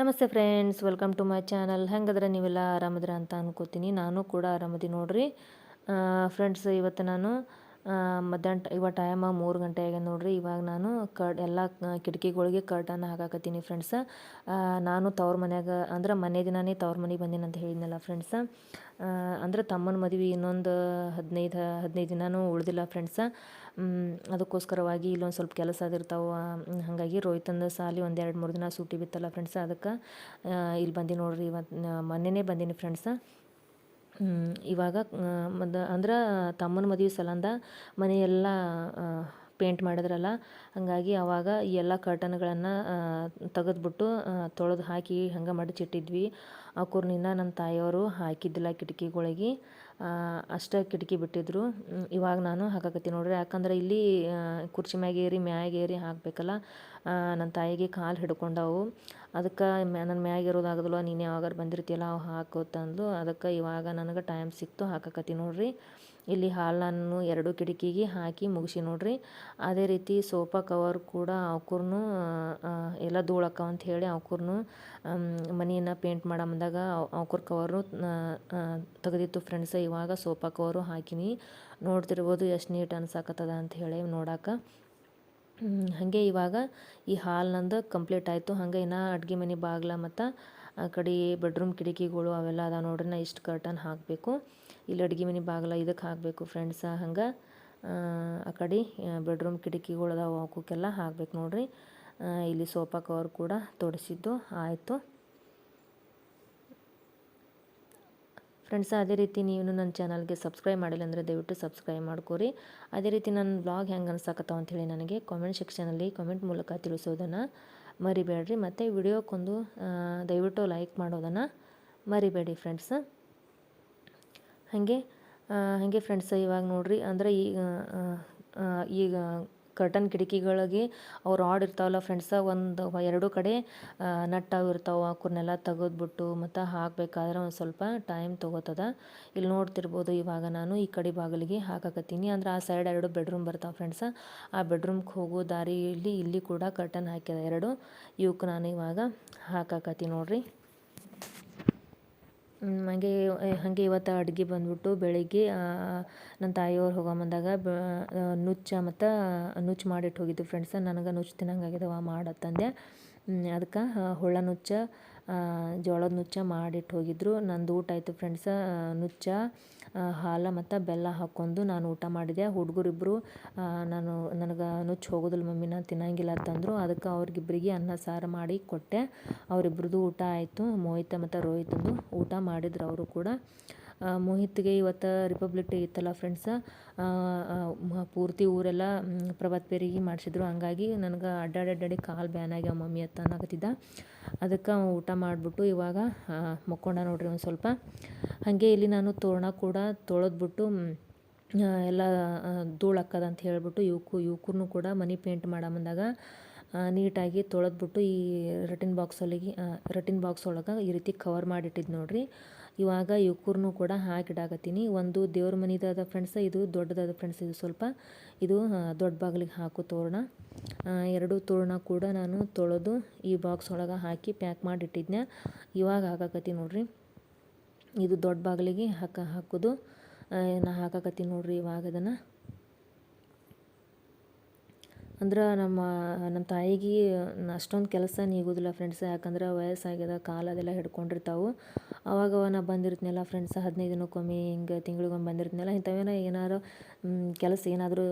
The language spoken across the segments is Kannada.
ನಮಸ್ತೆ friends, welcome to my channel. ಹೆಂಗದ್ರೆ ನೀವೆಲ್ಲ ಆರಾಮದ್ರ ಅಂತ ಅನ್ಕೋತೀನಿ. ನಾನು ಕೂಡ ಆರಾಮದಿ ನೋಡ್ರಿ. ಫ್ರೆಂಡ್ಸ್, ಇವತ್ತು ನಾನು ಮಧ್ಯಾಹ್ನ ಇವಾಗ ಟೈಮ ಮೂರು ಗಂಟೆ ಆಗ್ಯದ ನೋಡ್ರಿ. ಇವಾಗ ನಾನು ಕರ್ಡ್ ಎಲ್ಲ ಕಿಟಕಿಗಳಿಗೆ ಕರ್ಟನ್ ಹಾಕಾಕತ್ತೀನಿ ಫ್ರೆಂಡ್ಸ್ ನಾನು ತವ್ರ ಮನ್ಯಾಗ, ಅಂದ್ರೆ ಮನೆ ದಿನಾನೇ ತವ್ರ ಮನೆಗೆ ಬಂದೀನಿ ಅಂತ ಹೇಳಿದ್ನಲ್ಲ ಫ್ರೆಂಡ್ಸ್ ಅಂದ್ರೆ ತಮ್ಮನ ಮದುವೆ ಇನ್ನೊಂದು ಹದಿನೈದು ಹದಿನೈದು ದಿನಾನೂ ಉಳ್ದಿಲ್ಲ ಫ್ರೆಂಡ್ಸ್ ಅದಕ್ಕೋಸ್ಕರವಾಗಿ ಇಲ್ಲೊಂದು ಸ್ವಲ್ಪ ಕೆಲಸ ಅದಿರ್ತಾವೆ ಹಾಗಾಗಿ ರೋಹಿತಂದ ಸಾಲಿ ಒಂದು ಎರಡು ಮೂರು ದಿನ ಸೂಟಿ ಬಿತ್ತಲ್ಲ ಫ್ರೆಂಡ್ಸ್ ಅದಕ್ಕೆ ಇಲ್ಲಿ ಬಂದು ನೋಡ್ರಿ. ಇವತ್ತು ಮೊನ್ನೆನೇ ಬಂದೀನಿ ಫ್ರೆಂಡ್ಸ ಇವಾಗ ಮದ, ಅಂದ್ರೆ ತಮ್ಮನ ಮದುವೆ ಸಲಂದ ಮನೆಯೆಲ್ಲ ಪೇಂಟ್ ಮಾಡಿದ್ರಲ್ಲ, ಹಾಗಾಗಿ ಅವಾಗ ಈ ಎಲ್ಲ ಕರ್ಟನ್ಗಳನ್ನು ತೆಗೆದ್ಬಿಟ್ಟು ತೊಳೆದು ಹಾಕಿ ಹಂಗೆ ಮಡಚಿಟ್ಟಿದ್ವಿ. ಅವ್ಕೂರ್ನಿಂದ ನಮ್ಮ ತಾಯಿಯವರು ಹಾಕಿದ್ದಿಲ್ಲ ಕಿಟಕಿಗಳಿಗೆ. ಅಷ್ಟೇ ಕಿಟಕಿ ಬಿಟ್ಟಿದ್ರು. ಇವಾಗ ನಾನು ಹಾಕಾಕತ್ತೀನಿ ನೋಡ್ರಿ. ಯಾಕಂದ್ರೆ ಇಲ್ಲಿ ಕುರ್ಚಿ ಮ್ಯಾಗೇರಿ ಮ್ಯಾಗೇರಿ ಹಾಕಬೇಕಲ್ಲ ನನ್ನ ತಾಯಿಗೆ ಕಾಲು ಹಿಡ್ಕೊಂಡವು. ಅದಕ್ಕೆ ಮ್ಯಾ, ನನ್ನ ಮ್ಯಾಗ ಇರೋದಾಗದಲ್ವ ನೀನು ಯಾವಾಗಾರು ಬಂದಿರ್ತೀಯಲ್ಲ, ಅವು ಹಾಕೋತಂದು ಅದಕ್ಕೆ ಇವಾಗ ನನಗೆ ಟೈಮ್ ಸಿಕ್ತು ಹಾಕಕತ್ತೀನಿ ನೋಡ್ರಿ. ಇಲ್ಲಿ ಹಾಲನ್ನು ಎರಡು ಕಿಟಕಿಗೆ ಹಾಕಿ ಮುಗಿಸಿ ನೋಡ್ರಿ. ಅದೇ ರೀತಿ ಸೋಫಾ ಕವರ್ ಕೂಡ ಅವ್ಕೂರ್ನು ಎಲ್ಲ ಧೂಳಕ್ಕವ ಅಂತ ಹೇಳಿ ಅವ್ಕೂರ್ನು ಮನೆಯನ್ನು ಪೇಂಟ್ ಮಾಡೋ ಬಂದಾಗ ಅವ್ಕೂರ್ ಕವರು ತೆಗೆದಿತ್ತು ಫ್ರೆಂಡ್ಸ್. ಇವಾಗ ಸೋಫಾ ಕವರು ಹಾಕಿನಿ. ನೋಡ್ತಿರ್ಬೋದು ಎಷ್ಟು ನೀಟ್ ಅನ್ಸಾಕತ್ತದ ಅಂತ ಹೇಳಿ ನೋಡಕ್ಕೆ ಹ್ಮ್, ಹಾಗೆ ಇವಾಗ ಈ ಹಾಲ್ ನಂದು ಕಂಪ್ಲೀಟ್ ಆಯಿತು. ಹಾಗೆ ಇನ್ನು ಅಡುಗೆ ಮನೆ ಬಾಗ್ಲ ಮತ್ತು ಆ ಕಡೆ ಬೆಡ್ರೂಮ್ ಕಿಟಕಿಗಳು ಅವೆಲ್ಲ ಅದಾವ ನೋಡ್ರಿ. ನಾ ಇಷ್ಟು ಕರ್ಟನ್ ಹಾಕಬೇಕು. ಇಲ್ಲಿ ಅಡುಗೆ ಮನೆ ಬಾಗಿಲ ಇದಕ್ಕೆ ಹಾಕಬೇಕು ಫ್ರೆಂಡ್ಸ ಹಂಗೆ. ಆ ಕಡೆ ಬೆಡ್ರೂಮ್ ಕಿಟಕಿಗಳು ಅದಾವ ಅವಕ್ಕೆಲ್ಲ ಹಾಕ್ಬೇಕು ನೋಡ್ರಿ. ಇಲ್ಲಿ ಸೋಫಾ ಕವರ್ ಕೂಡ ತೊಡಿಸಿದ್ದು, ಆಯಿತು. ಫ್ರೆಂಡ್ಸ್ ಅದೇ ರೀತಿ ನೀವು ನನ್ನ ಚಾನಲ್ಗೆ ಸಬ್ಸ್ಕ್ರೈಬ್ ಮಾಡಿಲ್ಲ ಅಂದರೆ ದಯವಿಟ್ಟು ಸಬ್ಸ್ಕ್ರೈಬ್ ಮಾಡ್ಕೊರಿ. ಅದೇ ರೀತಿ ನನ್ನ ಬ್ಲಾಗ್ ಹೆಂಗೆ ಅನ್ಸಕತ್ತಾವ ಅಂಥೇಳಿ ನನಗೆ ಕಾಮೆಂಟ್ ಸೆಕ್ಷನಲ್ಲಿ ಕಾಮೆಂಟ್ ಮೂಲಕ ತಿಳಿಸೋದನ್ನು ಮರಿಬೇಡ್ರಿ. ಮತ್ತು ವಿಡಿಯೋಕ್ಕೊಂದು ದಯವಿಟ್ಟು ಲೈಕ್ ಮಾಡೋದನ್ನು ಮರಿಬೇಡಿ ಫ್ರೆಂಡ್ಸ್ ಹಾಗೆ ಹಾಗೆ ಫ್ರೆಂಡ್ಸ್ ಇವಾಗ ನೋಡಿರಿ ಅಂದ್ರೆ ಈಗ ಈಗ ಕರ್ಟನ್ ಕಿಟಕಿಗಳಿಗೆ ಅವು ರಾಡ್ ಇರ್ತಾವಲ್ಲ ಫ್ರೆಂಡ್ಸ ಒಂದು ಎರಡು ಕಡೆ ನಟ್ಟಾವು ಇರ್ತಾವೆ ಅವ್ರನ್ನೆಲ್ಲ ತೆಗೆದ್ಬಿಟ್ಟು ಮತ್ತು ಹಾಕಬೇಕಾದ್ರೆ ಒಂದು ಸ್ವಲ್ಪ ಟೈಮ್ ತೊಗೋತದ. ಇಲ್ಲಿ ನೋಡ್ತಿರ್ಬೋದು ಇವಾಗ ನಾನು ಈ ಕಡೆ ಬಾಗಿಲಿಗೆ ಹಾಕಾಕತ್ತೀನಿ. ಅಂದ್ರೆ ಆ ಸೈಡ್ ಎರಡು ಬೆಡ್ರೂಮ್ ಬರ್ತಾವೆ ಫ್ರೆಂಡ್ಸ ಆ ಬೆಡ್ರೂಮ್ಗೆ ಹೋಗೋ ದಾರಿಯಲ್ಲಿ ಇಲ್ಲಿ ಕೂಡ ಕರ್ಟನ್ ಹಾಕ್ಯದ ಎರಡು. ಇವಕ್ಕೆ ನಾನು ಇವಾಗ ಹಾಕಾಕತ್ತೀನಿ ನೋಡ್ರಿ. ಹಾಗೆ ಹಾಗೆ ಇವತ್ತು ಅಡುಗೆ ಬಂದ್ಬಿಟ್ಟು ಬೆಳಿಗ್ಗೆ ನನ್ನ ತಾಯಿಯವ್ರು ಹೋಗೋ ಬಂದಾಗ ನುಚ್ಚ ಮತ್ತು ನುಚ್ಚು ಮಾಡಿಟ್ಟು ಹೋಗಿದ್ದು ಫ್ರೆಂಡ್ಸ ನನಗೆ ನುಚ್ಚು ತಿನ್ನಂಗಾಗ್ಯದವ ಮಾಡತ್ತಂದೆ ಅದಕ್ಕೆ ಹುಳ ನುಚ್ಚ ಜೋಳದ ನುಚ್ಚ ಮಾಡಿಟ್ಟು ಹೋಗಿದ್ರು. ನಂದು ಊಟ ಆಯಿತು ಫ್ರೆಂಡ್ಸ ನುಚ್ಚ ಹಾಲು ಮತ್ತು ಬೆಲ್ಲ ಹಾಕ್ಕೊಂಡು ನಾನು ಊಟ ಮಾಡಿದೆ. ಹುಡುಗರಿಬ್ಬರು ನಾನು, ನನಗೆ ನುಚ್ಚು ಹೋಗೋದಿಲ್ಲ ಮಮ್ಮಿ, ನಾನು ತಿನ್ನಂಗಿಲ್ಲ ಅಂತಂದರು. ಅದಕ್ಕೆ ಅವ್ರಿಗಿಬ್ಬರಿಗೆ ಅನ್ನ, ಸಾರು ಮಾಡಿ ಕೊಟ್ಟೆ. ಅವರಿಬ್ರದ್ದು ಊಟ ಆಯಿತು. ಮೋಹಿತ ಮತ್ತು ರೋಹಿತಂದು ಊಟ ಮಾಡಿದ್ರು ಅವರು ಕೂಡ. ಮೋಹಿತ್ಗೆ ಇವತ್ತು ರಿಪಬ್ಲಿಕ್ ಡೇ ಇತ್ತಲ್ಲ ಫ್ರೆಂಡ್ಸ್ ಪೂರ್ತಿ ಊರೆಲ್ಲ ಪ್ರಭಾತ್ ಪೇರಿಗೆ ಮಾಡಿಸಿದ್ರು. ಹಂಗಾಗಿ ನನಗೆ ಅಡ್ಡಾಡಿ ಅಡ್ಡಾಡಿ ಕಾಲು ಬ್ಯಾನ್ ಆಗ್ಯಾವ ಮಮ್ಮಿ ಅತ್ತ ಅನ್ನಕತ್ತಿದ್ದ. ಅದಕ್ಕೆ ಊಟ ಮಾಡಿಬಿಟ್ಟು ಇವಾಗ ಮಕ್ಕೊಂಡ ನೋಡ್ರಿ ಒಂದು ಸ್ವಲ್ಪ. ಹಾಗೆ ಇಲ್ಲಿ ನಾನು ತೋರಣ ಕೂಡ ತೊಳೆದ್ಬಿಟ್ಟು ಎಲ್ಲ ಧೂಳಕ್ಕದ ಅಂತ ಹೇಳ್ಬಿಟ್ಟು ಇವಕ್ಕೂ ಇವಕ್ಕೂ ಕೂಡ ಮನಿ ಪೇಂಟ್ ಮಾಡೋ ಮುಂದಾಗ ನೀಟಾಗಿ ತೊಳೆದ್ಬಿಟ್ಟು ಈ ರಟಿನ್ ಬಾಕ್ಸ್ ಒಳಗೆ ರಟಿನ್ ಬಾಕ್ಸ್ ಒಳಗೆ ಈ ರೀತಿ ಕವರ್ ಮಾಡಿಟ್ಟಿದ್ದು ನೋಡ್ರಿ. ಇವಾಗ ಇವಕ್ಕೂ ಕೂಡ ಹಾಕಿಡಾಕತ್ತೀನಿ. ಒಂದು ದೇವ್ರ ಮನೆದಾದ ಫ್ರೆಂಡ್ಸ್ ಇದು ದೊಡ್ಡದಾದ ಫ್ರೆಂಡ್ಸ್ ಇದು ಸ್ವಲ್ಪ ಇದು ದೊಡ್ಡ ಬಾಗಿಲಿಗೆ ಹಾಕೋ ತೋರಣ. ಎರಡು ತೋರಣ ಕೂಡ ನಾನು ತೊಳೆದು ಈ ಬಾಕ್ಸ್ ಒಳಗೆ ಹಾಕಿ ಪ್ಯಾಕ್ ಮಾಡಿ ಇಟ್ಟಿದ್ನ ಇವಾಗ ಹಾಕಾಕತ್ತೀನಿ ನೋಡ್ರಿ. ಇದು ದೊಡ್ಡ ಬಾಗಿಲಿಗೆ ಹಾಕ, ಹಾಕೋದು. ನಾ ಹಾಕಾಕತ್ತೀನಿ ನೋಡ್ರಿ ಇವಾಗ ಅದನ್ನು. ಅಂದ್ರೆ ನಮ್ಮ ನಮ್ಮ ತಾಯಿಗೆ ಅಷ್ಟೊಂದು ಕೆಲಸ ನೀಗೋದಿಲ್ಲ ಫ್ರೆಂಡ್ಸ್ ಯಾಕಂದ್ರೆ ವಯಸ್ಸಾಗ್ಯದ ಕಾಲ ಅದೆಲ್ಲ ಹಿಡ್ಕೊಂಡಿರ್ತಾವೆ. ಅವಾಗ ನಾ ಬಂದಿರ್ತೀನಲ್ಲ ಫ್ರೆಂಡ್ಸ್ ಹದಿನೈದು ದಿನಕ್ಕೊಮ್ಮೆ, ಹಿಂಗೆ ತಿಂಗಳಿಗೊಮ್ಮೆ ಬಂದಿರ್ತೀನಲ್ಲ ಇಂಥವೇನ ಏನಾರು ಕೆಲಸ ಏನಾದರೂ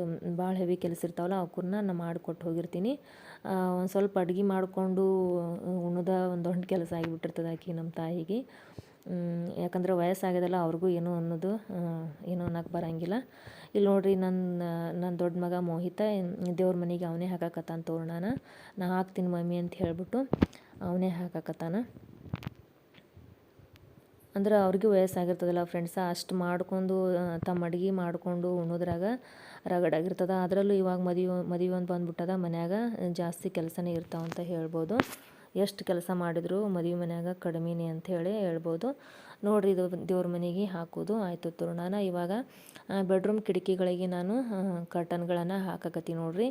ಭಾಳ ಹೆವಿ ಕೆಲಸ ಇರ್ತಾವಲ್ಲ ಅವಕ್ಕನ್ನ ನಾ ಮಾಡಿಕೊಟ್ಟು ಹೋಗಿರ್ತೀನಿ. ಒಂದು ಸ್ವಲ್ಪ ಅಡ್ಗೆ ಮಾಡಿಕೊಂಡು ಉಣ್ಣೋದ ಒಂದು ದೊಡ್ಡ ಕೆಲಸ ಆಗಿಬಿಟ್ಟಿರ್ತದೆ ಆಕೆ ನಮ್ಮ ತಾಯಿಗೆ. ಯಾಕಂದ್ರೆ ವಯಸ್ಸಾಗಿದೆಲ್ಲ ಅವ್ರಿಗೂ ಏನೂ ಅನ್ನೋದು ಏನು ಅನ್ನಕ್ಕೆ ಬರಂಗಿಲ್ಲ. ಇಲ್ಲಿ ನೋಡ್ರಿ ನನ್ನ ನನ್ನ ದೊಡ್ಡ ಮಗ ಮೋಹಿತ, ದೇವ್ರ ಮನೆಗೆ ಅವನೇ ಹಾಕಾಕತ್ತಾನ ತೋರಣನ. ನಾ ಹಾಕ್ತೀನಿ ಮಮ್ಮಿ ಅಂತ ಹೇಳಿಬಿಟ್ಟು ಅವನೇ ಹಾಕಾಕತ್ತಾನ. ಅಂದ್ರೆ ಅವ್ರಿಗೆ ವಯಸ್ಸಾಗಿರ್ತದಲ್ಲ ಫ್ರೆಂಡ್ಸ ಅಷ್ಟು ಮಾಡ್ಕೊಂಡು ತಮ್ಮ ಅಡುಗೆ ಮಾಡಿಕೊಂಡು ಉಣ್ಣೋದ್ರಾಗ ರಗಡಾಗಿರ್ತದ ಅದರಲ್ಲೂ ಇವಾಗ ಮದುವೆ ಮದುವೆ ಅಂತ ಬಂದ್ಬಿಟ್ಟದ ಮನ್ಯಾಗ, ಜಾಸ್ತಿ ಕೆಲಸನೇ ಇರ್ತಾವಂತ ಹೇಳ್ಬೋದು. ಎಷ್ಟು ಕೆಲಸ ಮಾಡಿದ್ರು ಮದುವೆ ಮನೆಯಾಗ ಕಡಿಮೆನೇ ಅಂತ ಹೇಳಿ ಹೇಳ್ಬೋದು. ನೋಡಿರಿ ಇದು ದೇವ್ರ ಮನೆಗೆ ಹಾಕೋದು ಆಯಿತು ತೋರಣನ ಇವಾಗ ಬೆಡ್ರೂಮ್ ಕಿಟಕಿಗಳಿಗೆ ನಾನು ಕರ್ಟನ್ಗಳನ್ನು ಹಾಕಕತ್ತೀನಿ ನೋಡಿರಿ.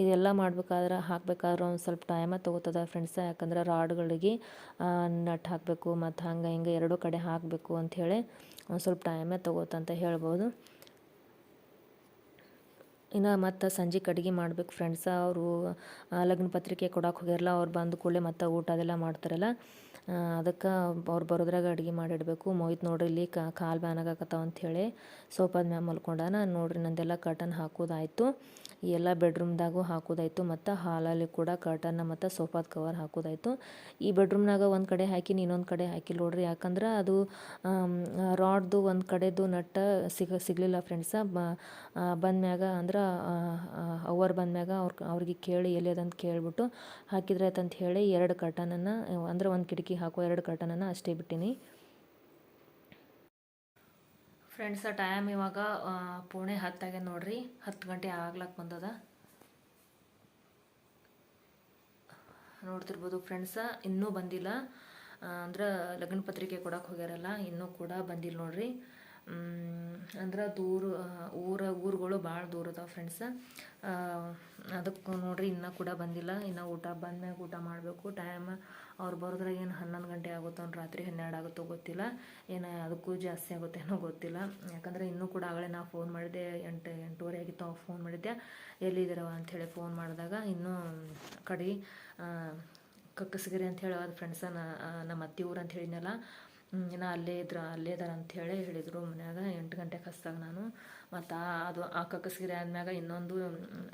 ಇದೆಲ್ಲ ಮಾಡ್ಬೇಕಾದ್ರೆ ಹಾಕ್ಬೇಕಾದ್ರೆ ಒಂದು ಸ್ವಲ್ಪ ಟೈಮ ತೊಗೋತದ ಫ್ರೆಂಡ್ಸ ಯಾಕಂದ್ರೆ ರಾಡ್ಗಳಿಗೆ ನಟ್ ಹಾಕಬೇಕು ಮತ್ತು ಹಂಗೆ ಹಿಂಗೆ ಎರಡೂ ಕಡೆ ಹಾಕಬೇಕು ಅಂಥೇಳಿ ಒಂದು ಸ್ವಲ್ಪ ಟೈಮೇ ತೊಗೋತಂತ ಹೇಳ್ಬೋದು. ಇನ್ನು ಮತ್ತು ಸಂಜೆ ಅಡುಗೆ ಮಾಡ್ಬೇಕು ಫ್ರೆಂಡ್ಸ ಅವರು ಲಗ್ನ ಪತ್ರಿಕೆ ಕೊಡಕ್ಕೆ ಹೋಗ್ಯಾರಲ್ಲ, ಅವ್ರು ಬಂದ ಕೂಡಲೇ ಮತ್ತು ಊಟ ಅದೆಲ್ಲ ಮಾಡ್ತಾರಲ್ಲ. ಅದಕ್ಕೆ ಅವ್ರು ಬರೋದ್ರಾಗ ಅಡುಗೆ ಮಾಡಿಡಬೇಕು. ಮೊಯ್ತು ನೋಡ್ರಿ ಇಲ್ಲಿ ಕಾಲು ಬ್ಯಾನಾಗಕತ್ತಾವ ಅಂಥೇಳಿ ಸೋಫಾದ ಮ್ಯಾಗ ಮಲ್ಕೊಂಡಾನ. ನೋಡ್ರಿ ನಂದೆಲ್ಲ ಕರ್ಟನ್ ಹಾಕೋದಾಯ್ತು. ಎಲ್ಲ ಬೆಡ್ರೂಮ್ದಾಗೂ ಹಾಕೋದಾಯಿತು. ಮತ್ತು ಹಾಲಲ್ಲಿ ಕೂಡ ಕರ್ಟನ್ನ ಮತ್ತು ಸೋಫಾದ ಕವರ್ ಹಾಕೋದಾಯ್ತು. ಈ ಬೆಡ್ರೂಮ್ನಾಗ ಒಂದು ಕಡೆ ಹಾಕಿ ಇನ್ನೊಂದು ಕಡೆ ಹಾಕಿ ನೋಡ್ರಿ. ಯಾಕಂದ್ರೆ ಅದು ರಾಡ್ದು ಒಂದು ಕಡೆದು ನಟ್ಟ ಸಿಗ, ಸಿಗಲಿಲ್ಲ ಫ್ರೆಂಡ್ಸ ಬಂದ್ಮ್ಯಾಗ ಅಂದ್ರೆ ಅವರ್ ಬಂದ್ಮ್ಯಾಗ ಅವ್ರ, ಅವ್ರಿಗೆ ಕೇಳಿ ಎಲ್ಲಿ ಅದಂತ ಕೇಳಿಬಿಟ್ಟು ಹಾಕಿದ್ರೆ ಆಯ್ತಂತ ಹೇಳಿ ಎರಡು ಕರ್ಟನನ್ನು ಅಂದ್ರೆ ಒಂದು ಕಿಟಕಿ ಹಾಕೋ ಎರಡು ಕರ್ಟನನ್ನು ಅಷ್ಟೇ ಬಿಟ್ಟಿನಿ. ಫ್ರೆಂಡ್ಸ ಟೈಮ್ ಇವಾಗ ಪುಣೆ ಹತ್ತಾಗೆ ನೋಡ್ರಿ, ಹತ್ತು ಗಂಟೆ ಆಗ್ಲಕ್ಕೆ ಬಂದದ. ನೋಡ್ತಿರ್ಬೋದು ಫ್ರೆಂಡ್ಸ ಇನ್ನೂ ಬಂದಿಲ್ಲ. ಅಂದ್ರೆ ಲಗ್ನ ಪತ್ರಿಕೆ ಕೊಡಕ್ಕೆ ಹೋಗ್ಯಾರಲ್ಲ, ಇನ್ನೂ ಕೂಡ ಬಂದಿಲ್ಲ ನೋಡ್ರಿ. ಅಂದ್ರೆ ದೂರ, ಊರ, ಊರುಗಳು ಭಾಳ ದೂರ ಅದಾವೆ ಫ್ರೆಂಡ್ಸ ಅದಕ್ಕೆ ನೋಡ್ರಿ ಇನ್ನೂ ಕೂಡ ಬಂದಿಲ್ಲ. ಇನ್ನು ಊಟ ಬಂದ್ಮ್ಯಾಗ ಊಟ ಮಾಡಬೇಕು. ಟೈಮ್ ಅವ್ರು ಬರೋದ್ರಾಗ ಏನು ಹನ್ನೊಂದು ಗಂಟೆ ಆಗುತ್ತೋ ರಾತ್ರಿ ಹನ್ನೆರಡು ಆಗುತ್ತೋ ಗೊತ್ತಿಲ್ಲ. ಏನು ಅದಕ್ಕೂ ಜಾಸ್ತಿ ಆಗುತ್ತೇನೋ ಗೊತ್ತಿಲ್ಲ. ಯಾಕಂದರೆ ಇನ್ನೂ ಕೂಡ ಆಗಲೇ ನಾವು ಫೋನ್ ಮಾಡಿದ್ದೆ. ಎಂಟು, ಎಂಟೂವರೆ ಆಗಿತ್ತು ಅವ್ರು ಫೋನ್ ಮಾಡಿದ್ದೆ. ಎಲ್ಲಿದ್ದೀರವ ಅಂಥೇಳಿ ಫೋನ್ ಮಾಡಿದಾಗ ಇನ್ನೂ ಕಡೆ ಕಕ್ಕಸಗಿರಿ ಅಂತ ಹೇಳಿ ಫ್ರೆಂಡ್ಸ ನಮ್ಮ ಅತ್ತಿ ಊರು ಅಂತ ಹೇಳಿದ್ನಲ್ಲ ಇನ್ನು ಅಲ್ಲೇ ಇದ್ರ, ಅಲ್ಲೇ ಇದಾರೆ ಅಂಥೇಳಿ ಹೇಳಿದರು ಮನ್ಯಾಗ, ಎಂಟು ಗಂಟೆಗೆ ಹಸ್ದಾಗ ನಾನು. ಮತ್ತು ಅದು ಆ ಕಕ್ಕಸಗಿರಿ ಆದ್ಮ್ಯಾಗ ಇನ್ನೊಂದು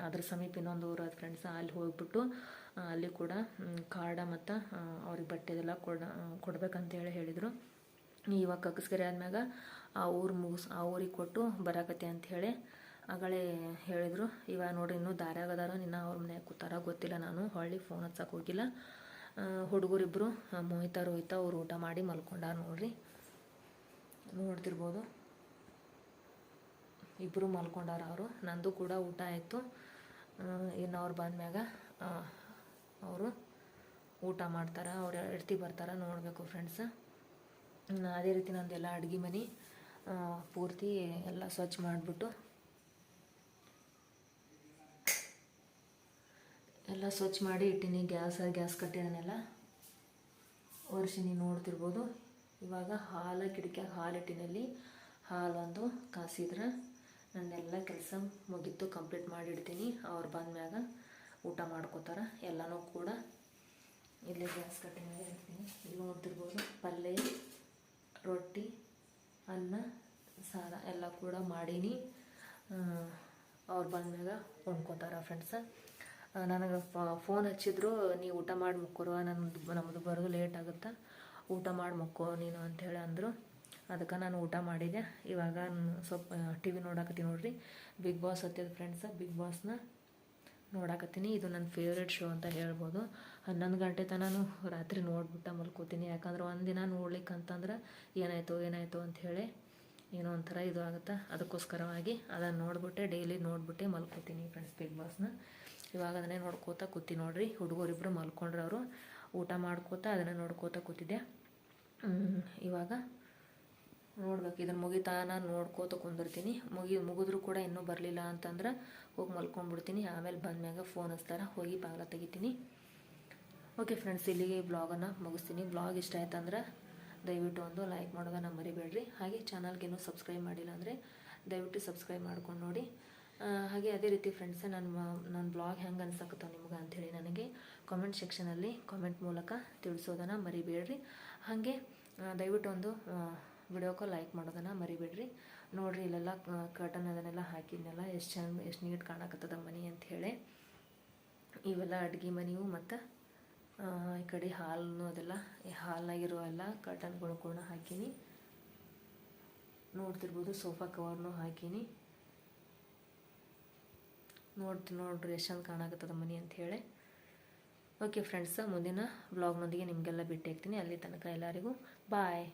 ಅದ್ರ ಸಮೀಪ ಇನ್ನೊಂದು ಊರು ಅದು ಫ್ರೆಂಡ್ಸ ಅಲ್ಲಿ ಹೋಗ್ಬಿಟ್ಟು ಅಲ್ಲಿ ಕೂಡ ಕಾರ್ಡ ಮತ್ತು ಅವ್ರಿಗೆ ಬಟ್ಟೆದೆಲ್ಲ ಕೊಡ ಕೊಡ್ಬೇಕಂತೇಳಿ ಹೇಳಿದರು. ಇವಾಗ ಕಕ್ಕಸಗಿರಿ ಆದ್ಮ್ಯಾಗ ಆ ಊರು ಮುಗಿಸ್, ಆ ಊರಿಗೆ ಕೊಟ್ಟು ಬರಾಕತ್ತೆ ಅಂಥೇಳಿ ಆಗಳೇ ಹೇಳಿದರು. ಇವಾಗ ನೋಡ್ರಿ ಇನ್ನೂ ದಾರ್ಯಾಗದಾರ ನಿನ್ನ ಅವ್ರ ಮನ್ಯಾಗ ಕೂತಾರ ಗೊತ್ತಿಲ್ಲ ನಾನು, ಹೊಳ್ಳಿ ಫೋನ್ ಹಚ್ಚಕ್ಕೆ ಹೋಗಿಲ್ಲ. ಹುಡುಗರಿಬ್ಬರು ಮೋಹಿತ, ರೋಹಿತ ಅವ್ರು ಊಟ ಮಾಡಿ ಮಲ್ಕೊಂಡಾರ ನೋಡ್ರಿ. ನೋಡ್ತಿರ್ಬೋದು. ಇಬ್ಬರು ಮಲ್ಕೊಂಡಾರ ಅವರು. ನಂದು ಕೂಡ ಊಟ ಆಯಿತು. ಇನ್ನು ಅವ್ರು ಬಂದ್ಮ್ಯಾಗ ಅವರು ಊಟ ಮಾಡ್ತಾರೆ. ಅವ್ರು ಎಡ್ತಿ ಬರ್ತಾರೆ ನೋಡಬೇಕು ಫ್ರೆಂಡ್ಸ್ ಅದೇ ರೀತಿ ನಂದೆಲ್ಲ ಅಡುಗೆ ಮನೆ ಪೂರ್ತಿ ಎಲ್ಲ ಸ್ವಚ್ಛ ಮಾಡಿಬಿಟ್ಟು ಎಲ್ಲ ಸ್ವಚ್ಛ ಮಾಡಿ ಇಟ್ಟಿನಿ. ಗ್ಯಾಸ್ ಗ್ಯಾಸ್ ಕಟ್ಟಿದನೆಲ್ಲ ಒರೆಸಿನಿ, ನೋಡ್ತಿರ್ಬೋದು. ಇವಾಗ ಹಾಲು, ಕಿಟಕಿಯಾಗ ಹಾಲು ಇಟ್ಟಿನಲ್ಲಿ ಹಾಲೊಂದು ಕಾಸಿದ್ರೆ ನನ್ನೆಲ್ಲ ಕೆಲಸ ಮುಗಿತು, ಕಂಪ್ಲೀಟ್ ಮಾಡಿಡ್ತೀನಿ ಅವ್ರು ಬಂದ್ಮ್ಯಾಗ ಊಟ ಮಾಡ್ಕೋತಾರ. ಎಲ್ಲನೂ ಕೂಡ ಇಲ್ಲೇ ಗ್ಯಾಸ್ ಕಟ್ಟಿನಲ್ಲಿ ಇಡ್ತೀನಿ. ಇಲ್ಲಿ ನೋಡ್ತಿರ್ಬೋದು ಪಲ್ಯ ರೊಟ್ಟಿ, ಅನ್ನ, ಸಾರ ಎಲ್ಲ ಕೂಡ ಮಾಡೀನಿ. ಅವ್ರು ಬಂದ್ಮ್ಯಾಗ ಉಣ್ಕೋತಾರ ಫ್ರೆಂಡ್ಸ ನನಗೆ ಫೋನ್ ಹಚ್ಚಿದ್ರು ನೀ ಊಟ ಮಾಡಿ ಮುಕ್ಕೋರು ನನ್ನದು ನಮ್ಮದು ಬರೋದು ಲೇಟ್ ಆಗುತ್ತೆ? ಊಟ ಮಾಡಿ ಮುಕ್ಕೋ ನೀನು ಅಂಥೇಳಿ ಅಂದರು. ಅದಕ್ಕೆ ನಾನು ಊಟ ಮಾಡಿದೆ. ಇವಾಗ ಸ್ವಲ್ಪ ಟಿ ವಿ ನೋಡಕತ್ತೀನಿ ನೋಡ್ರಿ. ಬಿಗ್ ಬಾಸ್ ಹತ್ತಿದ ಫ್ರೆಂಡ್ಸ ಬಿಗ್ ಬಾಸ್ನ ನೋಡಾಕತ್ತೀನಿ. ಇದು ನನ್ನ ಫೇವ್ರೆಟ್ ಶೋ ಅಂತ ಹೇಳ್ಬೋದು. ಹನ್ನೊಂದು ಗಂಟೆ ತನಕ ರಾತ್ರಿ ನೋಡ್ಬಿಟ್ಟು ಮಲ್ಕೋತೀನಿ. ಯಾಕಂದ್ರೆ ಒಂದಿನ ನೋಡ್ಲಿಕ್ಕೆ ಅಂತಂದ್ರೆ ಏನಾಯಿತು ಏನಾಯಿತು ಅಂಥೇಳಿ ಏನೋ ಒಂಥರ ಇದು ಆಗುತ್ತೆ? ಅದಕ್ಕೋಸ್ಕರವಾಗಿ ಅದನ್ನು ನೋಡ್ಬಿಟ್ಟೆ ಡೈಲಿ ನೋಡ್ಬಿಟ್ಟೆ ಮಲ್ಕೋತೀನಿ ಫ್ರೆಂಡ್ಸ್ ಬಿಗ್ ಬಾಸ್ನ ಇವಾಗ ಅದನ್ನೇ ನೋಡ್ಕೋತಾ ಕೂತಿ ನೋಡ್ರಿ. ಹುಡುಗರಿಬ್ಬರು ಮಲ್ಕೊಂಡ್ರೆ ಅವರು. ಊಟ ಮಾಡ್ಕೋತಾ ಅದನ್ನೇ ನೋಡ್ಕೋತಾ ಕೂತಿದ್ದೆ. ಇವಾಗ ನೋಡ್ಬೇಕು. ಇದನ್ನು ಮುಗಿತಾನ ನೋಡ್ಕೋತ ಕುಂದಿರ್ತೀನಿ. ಮುಗಿ, ಮುಗಿದ್ರು ಕೂಡ ಇನ್ನೂ ಬರಲಿಲ್ಲ ಅಂತಂದ್ರೆ ಹೋಗಿ ಮಲ್ಕೊಂಡ್ಬಿಡ್ತೀನಿ. ಆಮೇಲೆ ಬಂದ್ಮ್ಯಾಗ ಫೋನ್ ಹಚ್ತಾರೆ. ಹೋಗಿ ಬಾಗಿಲ ತೆಗಿತೀನಿ. ಓಕೆ ಫ್ರೆಂಡ್ಸ್ ಇಲ್ಲಿಗೆ ಈ ಬ್ಲಾಗನ್ನು ಮುಗಿಸ್ತೀನಿ. ಬ್ಲಾಗ್ ಇಷ್ಟ ಆಯ್ತಂದ್ರೆ ದಯವಿಟ್ಟು ಒಂದು ಲೈಕ್ ಮಾಡೋದನ್ನು ಮರಿಬೇಡ್ರಿ. ಹಾಗೆ ಚಾನಲ್ಗೇನು ಸಬ್ಸ್ಕ್ರೈಬ್ ಮಾಡಿಲ್ಲ ಅಂದರೆ ದಯವಿಟ್ಟು ಸಬ್ಸ್ಕ್ರೈಬ್ ಮಾಡ್ಕೊಂಡು ನೋಡಿ. ಹಾಗೆ ಅದೇ ರೀತಿ ಫ್ರೆಂಡ್ಸ್ ನಾನು ನನ್ನ ಬ್ಲಾಗ್ ಹೆಂಗೆ ಅನ್ಸಕತ್ತೋ ನಿಮ್ಗೆ ಅಂಥೇಳಿ ನನಗೆ ಕಾಮೆಂಟ್ ಸೆಕ್ಷನಲ್ಲಿ ಕಾಮೆಂಟ್ ಮೂಲಕ ತಿಳಿಸೋದನ್ನು ಮರಿಬೇಡ್ರಿ. ಹಾಗೆ ದಯವಿಟ್ಟು ಒಂದು ವಿಡಿಯೋಕ್ಕೂ ಲೈಕ್ ಮಾಡೋದನ್ನು ಮರಿಬೇಡ್ರಿ. ನೋಡಿರಿ ಇಲ್ಲೆಲ್ಲ ಕರ್ಟನ್ ಅದನ್ನೆಲ್ಲ ಹಾಕಿದ್ನೆಲ್ಲ, ಎಷ್ಟು ಚೆಂದ, ಎಷ್ಟು ನೀಟ್ ಕಾಣಕತ್ತದ ಮನೆ ಅಂಥೇಳಿ ಇವೆಲ್ಲ ಅಡುಗೆ ಮನೆಯು ಮತ್ತು ಈ ಕಡೆ ಹಾಲು ಅದೆಲ್ಲ ಹಾಲ್ನಾಗಿರೋ ಎಲ್ಲ ಕರ್ಟನ್ಗಳು ಕೂಡ ಹಾಕೀನಿ. ನೋಡ್ತಿರ್ಬೋದು ಸೋಫಾ ಕವರ್ನು ಹಾಕೀನಿ. ನೋಡ್ತಿ ನೋಡ್ರಿ ಎಷ್ಟು ಚಂದ ಕಾಣಕತ್ತದ ಮನೆ ಹೇಳಿ. ಓಕೆ ಫ್ರೆಂಡ್ಸ್ ಮುಂದಿನ ಬ್ಲಾಗ್ನೊಂದಿಗೆ ನಿಮಗೆಲ್ಲ ಭೇಟಿ ಆಗ್ತೀನಿ. ಅಲ್ಲಿ ತನಕ ಎಲ್ಲರಿಗೂ ಬಾಯ್